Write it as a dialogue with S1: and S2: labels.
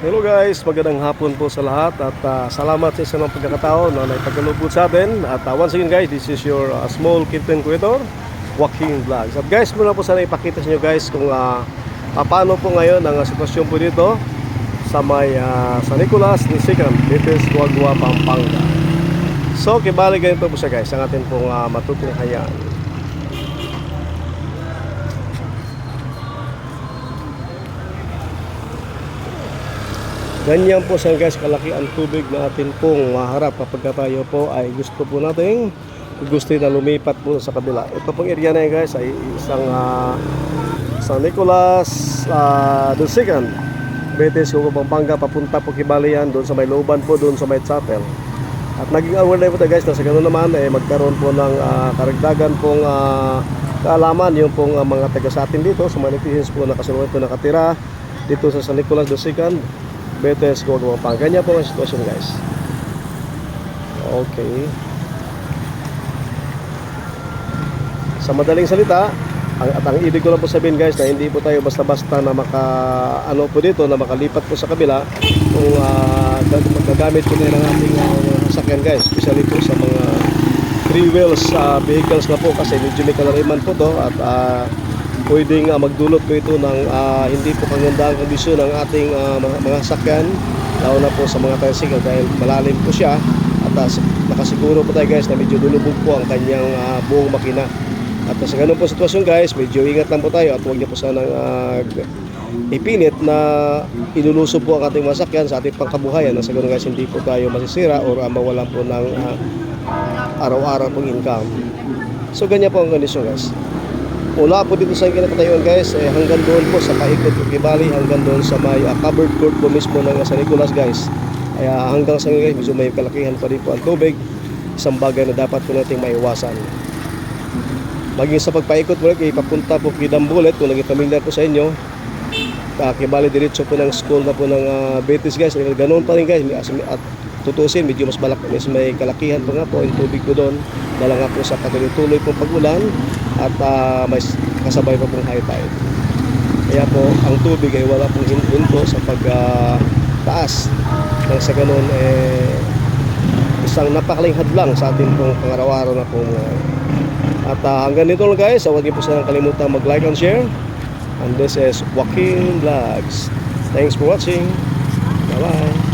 S1: Hello guys, magandang hapon po sa lahat at ah, salamat sa isang pagkakataon na naipagkalubot sa atin. At ah, once again guys, this is your ah, small content creator, Joaquin Vlogs. At guys, muna po sana ipakita sa inyo guys kung ah, ah, paano po ngayon ang ah, sitwasyon po dito sa may ah, San Nicolas ni Sican, Betes, Guagua, Pampanga. So, kibali ganito po siya guys, ang atin pong uh, matutunghayan. Ganyan po siya guys, kalaki ang tubig na atin pong maharap kapag tayo po ay gusto po nating gusto na lumipat po sa kabila. Ito pong area na yan guys ay isang uh, San Nicolas uh, Dulcigan. Betes, Hugo, Pampanga, papunta po Kibali yan doon sa may looban po, doon sa may chapel. At naging aware na po tayo guys na sa ganun naman eh, magkaroon po ng ah, karagdagan pong ah, kaalaman yung pong ah, mga taga sa atin dito sa mga netizens po na kasalukuyan po nakatira dito sa San Nicolas Dulcigan. Betes, Hugo, Pampanga. Ganyan po ang sitwasyon guys. Okay. Sa madaling salita, ang, at ang ibig ko lang po sabihin guys na hindi po tayo basta-basta na maka ano po dito na makalipat po sa kabila kung uh, gagamit po nila ng ating uh, sasakyan guys especially po sa mga three wheels uh, vehicles na po kasi medyo may kalariman po to at uh, pwedeng uh, magdulot po ito ng uh, hindi po kagandang kondisyon ng ating uh, mga, mga sasakyan lalo na po sa mga tricycle dahil malalim po siya at uh, nakasiguro po tayo guys na medyo dulubog po ang kanyang uh, buong makina at sa ganun po sitwasyon guys, medyo ingat lang po tayo at huwag niyo po sanang uh, ipilit na inuluso po ang ating masakyan sa ating pangkabuhayan. Sa ganun guys, hindi po tayo masisira or uh, mawalan po ng uh, araw-araw pong income. So ganyan po ang kondisyon guys. Mula po dito sa kinapatayon guys, eh, hanggang doon po sa paikot ng Kibali, hanggang doon sa may uh, covered court po mismo ng uh, San Nicolas guys. Kaya hanggang sa ngayon guys, medyo may kalakihan pa rin po ang tubig. Isang bagay na dapat po nating maiwasan. Maging sa pagpaikot mo kay papunta po kay Dambulet kung naging familiar po sa inyo. Uh, kibali diretso po ng school na po ng uh, Betis guys. Eh, Ganun pa rin guys. At tutusin, medyo mas malaki, mas may kalakihan pa nga po yung tubig ko doon. Dala nga po sa patuloy-tuloy pong pag-ulan at uh, may kasabay pa pong high tide. Kaya po, ang tubig ay wala pong hinto sa pag uh, sa ganun, eh, isang napakaling hadlang sa ating pong pangaraw-araw na pong uh, at uh, hanggang dito lang guys, huwag niyo po sanang kalimutan mag-like and share. And this is Joaquin Vlogs. Thanks for watching. Bye-bye.